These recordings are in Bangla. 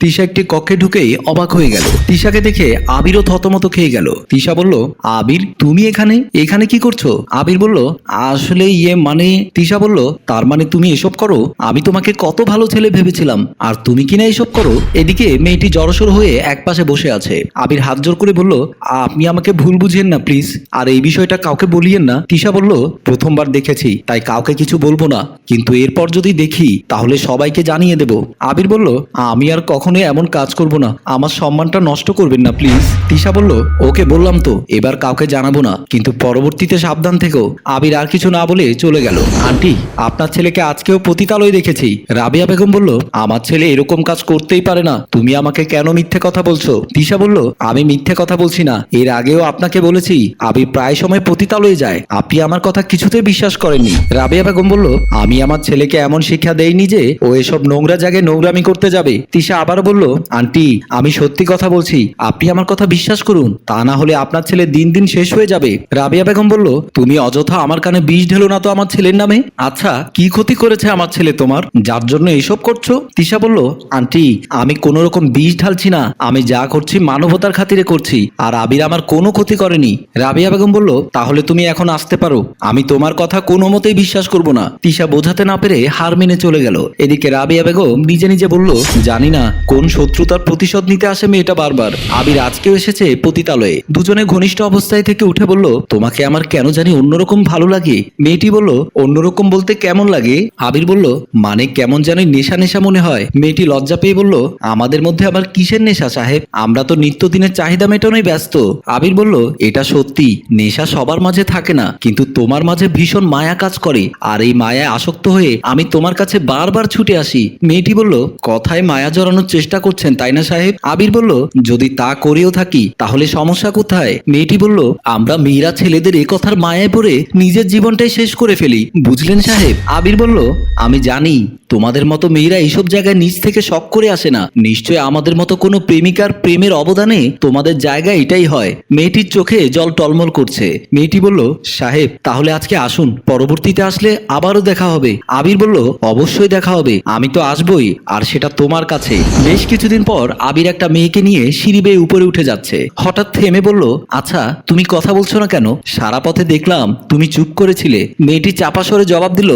তিশা একটি কক্ষে ঢুকেই অবাক হয়ে গেল। তিশাকে দেখে আবিরও থতমত খেয়ে গেল। তিশা বলল, আবির, তুমি এখানে? এখানে কি করছ? আবির বলল, আসলে ইয়ে মানে তিশা বলল, তার মানে তুমি এসব করো? আমি তোমাকে কত ভালো ছেলে ভেবেছিলাম। আর তুমি কিনা এসব করো? এদিকে মেয়েটি জড়সড় হয়ে একপাশে বসে আছে। আবির হাত জোর করে বলল, আপনি আমাকে ভুল বুঝিয়েন না, প্লিজ। আর এই বিষয়টা কাউকে বলিয়েন না। তিশা বলল, প্রথমবার দেখেছি, তাই কাউকে কিছু বলব না। কিন্তু এরপর যদি দেখি, তাহলে সবাইকে জানিয়ে দেব। আবির বলল, আমি আর কখনোই এমন কাজ করব না। আমার সম্মানটা নষ্ট করবেন না, প্লিজ। তিশা বলল, ওকে, বললাম তো। এবার কাউকে জানাব না। কিন্তু পরবর্তীতে সাবধান থেকেও আবির আর কিছু না বলে চলে গেল। আন্টি, আপনার ছেলেকে আজকেও পতিতালয় দেখেছি। রাবিয়া বেগম বলল, আমার ছেলে এরকম কাজ করতেই পারে না। তুমি আমাকে কেন মিথ্যে কথা বলছো? তিশা বলল, আমি মিথ্যে কথা বলছি না। এর আগেও আপনাকে বলেছি, আবির প্রায় সময় পতিতালয়ে যায়। আপনি আমার কথা কিছুতেই বিশ্বাস করেননি। রাবিয়া বেগম বলল, আমি আমার ছেলেকে এমন শিক্ষা দেইনি যে ও এসব নোংরা জায়গায় নোংরামি করতে যাবে। তিশা আবার বলল, আন্টি, আমি সত্যি কথা বলছি, আপনি আমার কথা বিশ্বাস করুন, তা না হলে আপনার ছেলে দিন দিন শেষ হয়ে যাবে। রাবিয়া বেগম বলল, তুমি অযথা আমার কানে বিষ ঢেলো না তো আমার ছেলের নামে? আচ্ছা কি ক্ষতি করেছে আমার ছেলে তোমার? যার জন্য এসব করছ? তিশা বলল, আন্টি, আমি কোন রকম বিষ ঢালছি না, আমি যা করছি মানবতার খাতিরে করছি, আর আবির আমার কোনো ক্ষতি করেনি। রাবিয়া বেগম বলল, তাহলে তুমি এখন আসতে পারো, আমি তোমার কথা কোনো মতেই বিশ্বাস করব না। তিশা বোঝাতে না পেরে হার মেনে চলে গেল। এদিকে রাবিয়া বেগম নিজে নিজে বলল, জানি না কোন শত্রুতার প্রতিশোধ নিতে আসে মেয়েটা বারবার? আবির আজকেও এসেছে পতিতালয়ে। দুজনে ঘনিষ্ঠ অবস্থায় থেকে উঠে বলল, তোমাকে আমার কেন জানি অন্যরকম ভালো লাগে? মেয়েটি বলল, অন্যরকম বলতে কেমন লাগে? আবির বলল মানে কেমন জানি নেশা নেশা মনে হয়। মেয়েটি লজ্জা পেয়ে বলল, আমাদের মধ্যে আবার কিসের নেশা সাহেব? আমরা তো নিত্যদিনের চাহিদা মেটানোই ব্যস্ত। আবির বলল, এটা সত্যি, নেশা সবার মাঝে থাকে না, কিন্তু তোমার মাঝে ভীষণ মায়া কাজ করে, আর এই মায়ায় আসক্ত হয়ে আমি তোমার কাছে বারবার ছুটে আসি। মেয়েটি বলল, কথায় মায়া জড়ানোর চেষ্টা করছেন, তাই না সাহেব? আবির বলল, যদি তা করেও থাকি, তাহলে সমস্যা কোথায়? মেয়েটি বলল, আমরা মেয়েরা ছেলেদের এ কথার মায়ায় পড়ে নিজের জীবনটাই শেষ করে ফেলি। বুঝলেন সাহেব? আবির বলল, আমি জানি, তোমাদের মতো মেয়েরা এইসব জায়গায় নিজ থেকে শখ করে আসে না। নিশ্চয় আমাদের মতো কোনো প্রেমিকার প্রেমের অবদানে তোমাদের জায়গা এটাই হয়। মেয়েটির চোখে জল টলমল করছে। মেয়েটি বলল, সাহেব, তাহলে আজকে আসুন, পরবর্তীতে আসলে আবারও দেখা হবে। আবির বলল, অবশ্যই দেখা হবে, আমি তো আসবই, আর সেটা তোমার কাছে। বেশ কিছুদিন পর আবির একটা মেয়েকে নিয়ে সিঁড়ি বেয়ে উপরে উঠে যাচ্ছে। হঠাৎ থেমে বলল আচ্ছা তুমি কথা বলছো না কেন? সারা পথে দেখলাম তুমি চুপ করেছিলে। মেয়েটি চাপা স্বরে জবাব দিল,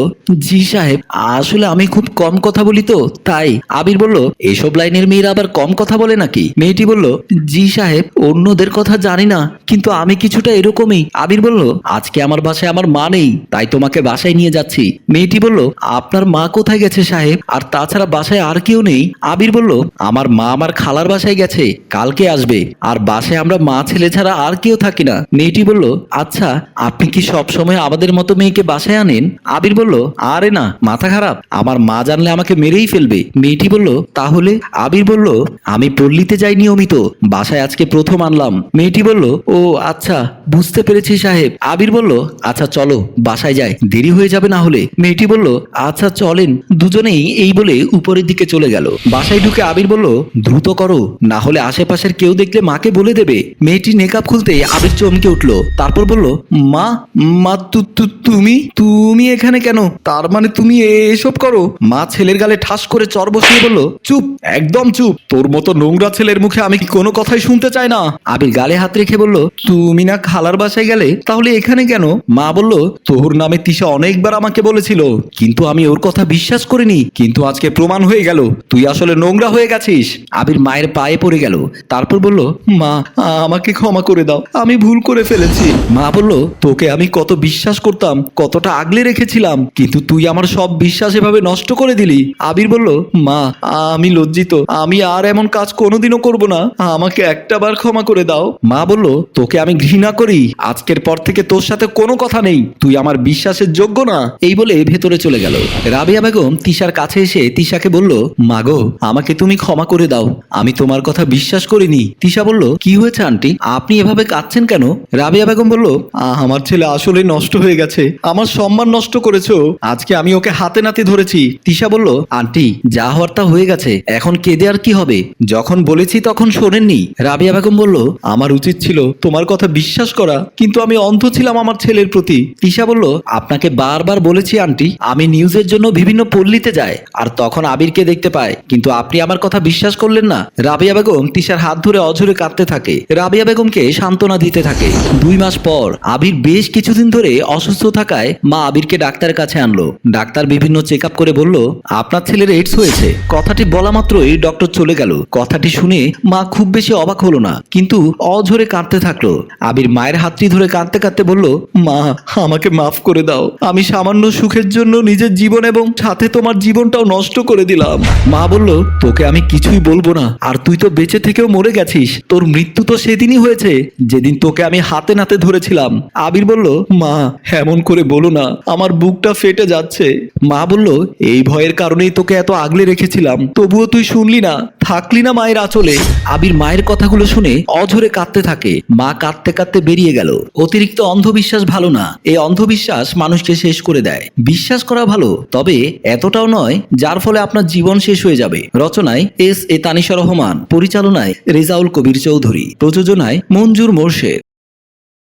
জি সাহেব, আসলে আমি খুব কম কথা বলি তো, তাই। আবির বলল, এসব লাইনের মেয়েরা আবার কম কথা বলে নাকি? মেয়েটি বলল, জি সাহেব, অন্যদের কথা জানি না, কিন্তু আমি কিছুটা এরকমই। আবির বলল, আজকে আমার বাসায় আমার মা নেই, তাই তোমাকে বাসায় নিয়ে যাচ্ছি। মেয়েটি বলল, আপনার মা কোথায় গেছে সাহেব? আর তাছাড়া বাসায় আর কেউ নেই? আবির বলল আমার মা আমার খালার বাসায় গেছে, কালকে আসবে। আর বাসায় আমরা মা ছেলে ছাড়া আর কেউ থাকি না। মেয়েটি বলল আচ্ছা আপনি কি সব সময় আমাদের মতো মেয়েকে বাসায় আনেন? আবির বলল, আরে না, মাথা খারাপ। আমার মা জানলে আমাকে মেরেই ফেলবে। মেয়েটি বলল, তাহলে? আবির বলল, আমি পল্লীতে যাই নিয়মিত। বাসায় আজকে প্রথম আনলাম। মেয়েটি বলল, ও আচ্ছা। বুঝতে পেরেছি সাহেব। আবির বলল আচ্ছা চলো, বাসায় যাই। দেরি হয়ে যাবে না হলে। মেয়েটি বলল আচ্ছা চলেন। দুজনেই এই বলে উপরের দিকে চলে গেল। বাসায় ঢুকে আবির বলল, দ্রুত করো, না হলে আশেপাশের কেউ দেখলে মাকে বলে দেবে। মেয়েটি নেকাব খুলতে আবির চমকে উঠল, তারপর বলল, মা মা তুমি? তুমি এখানে কেন? তার মানে তুমি এসব করো? মা ছেলের গালে ঠাস করে চর বসিয়ে বলল, চুপ, একদম চুপ। তোর মতো নোংরা ছেলের মুখে আমি কি কোনো কথাই শুনতে চাই না। আবির গালে হাত রেখে বলল, তুমি না খালার বাসায় গেলে? তাহলে এখানে কেন? মা বলল, তোর নামে তিশা অনেকবার আমাকে বলেছিল, কিন্তু আমি ওর কথা বিশ্বাস করিনি, কিন্তু আজকে প্রমাণ হয়ে গেল, তুই আসলে নোংরা হয়ে গেছিস। আবির মায়ের পায়ে পড়ে গেল, তারপর বলল, মা, আমাকে ক্ষমা করে দাও, আমি ভুল করে ফেলেছি। মা বলল, তোকে আমি কত বিশ্বাস করতাম, কতটা আগলে রেখেছিলাম, কিন্তু তুই আমার সব বিশ্বাস এভাবে নষ্ট করে দিলি। আবির বলল, মা, আমি লজ্জিত, আমি আর এমন কাজ কোনোদিনও করব না, আমাকে একটা বার ক্ষমা করে দাও। মা বলল, তোকে আমি ঘৃণা করি আজকের পর থেকে তোর সাথে কোনো কথা নেই। তুই আমার বিশ্বাসের যোগ্য না। এই বলে ভেতরে চলে গেল। রাবিয়া বেগম তিশার কাছে এসে তিশাকে বলল মাগো আমাকে তুমি ক্ষমা করে দাও। আমি তোমার কথা বিশ্বাস করিনি। তিশা বলল কি হয়েছে আন্টি? আপনি এভাবে কাঁদছেন কেন? রাবিয়া বেগম বলল "আহ, আমার ছেলে আসলে নষ্ট হয়ে গেছে। আমার সম্মান নষ্ট করেছ। আজকে আমি ওকে হাতে নাতে ধরেছি। তিশা বলল আন্টি যা হওয়ার তা হয়ে গেছে। এখন কেঁদে আর কি হবে? যখন বলেছি তখন শোনেননি। রাবিয়া বেগম বলল আমার উচিত ছিল তোমার কথা বিশ্বাস করা, কিন্তু আমি অন্ধ ছিলাম আমার ছেলের প্রতি। তিশা বলল, আপনাকে বারবার বলেছি, আন্টি, আমি নিউজের জন্য বিভিন্ন পল্লীতে যাই, আর তখন আবিরকে দেখতে পাই। কিন্তু আপনি আমার কথা বিশ্বাস করলেন না। রাবিয়া বেগম তিশার হাত ধরে অঝরে কাঁদতে থাকে। রাবিয়া বেগমকে সান্ত্বনা দিতে থাকে। দুই মাস পর, আবির বেশ কিছুদিন ধরে অসুস্থ থাকায় মা আবিরকে ডাক্তারের কাছে আনলো। ডাক্তার বিভিন্ন চেক আপ করে বলল, আপনার ছেলের এইডস হয়েছে। কথাটি বলা মাত্রই ডক্টর চলে গেল। কথাটি শুনে মা খুব বেশি অবাক হলো না, কিন্তু অঝরে কাঁদতে থাকল। আবির মায়ের হাতটি ধরে কাঁদতে কাঁদতে বলল, মা, আমাকে মাফ করে দাও। আমি সামান্য সুখের জন্য নিজের জীবন এবং সাথে তোমার জীবনটাও নষ্ট করে দিলাম। মা বলল, তোকে আমি কিছুই বলব না। আর তুই তো বেঁচে থেকেও মরে গেছিস। তোর মৃত্যু তো সেদিনই হয়েছে, যেদিন তোকে আমি হাতে নাতে ধরেছিলাম। আবির বলল, মা, এমন করে বলো না। আমার বুকটা ফেটে যাচ্ছে। মা বলল, এই ভয়ের কারণেই তোকে এত আগলে রেখেছিলাম। তবুও তুই শুনলি না। থাকলি না মায়ের আঁচলে। আবির মায়ের কথাগুলো শুনে অঝরে কাঁদতে থাকে। মা কাঁদতে কাঁদতে বেরিয়ে গেল। অতিরিক্ত অন্ধবিশ্বাস ভালো না। এই অন্ধবিশ্বাস মানুষকে শেষ করে দেয়। বিশ্বাস করা ভালো, তবে এতটাও নয়, যার ফলে আপনার জীবন শেষ হয়ে যাবে। রচনায় এস এ তানিশা রহমান, পরিচালনায় রেজাউল কবির চৌধুরী, প্রযোজনায় মঞ্জুর মোর্শেদ।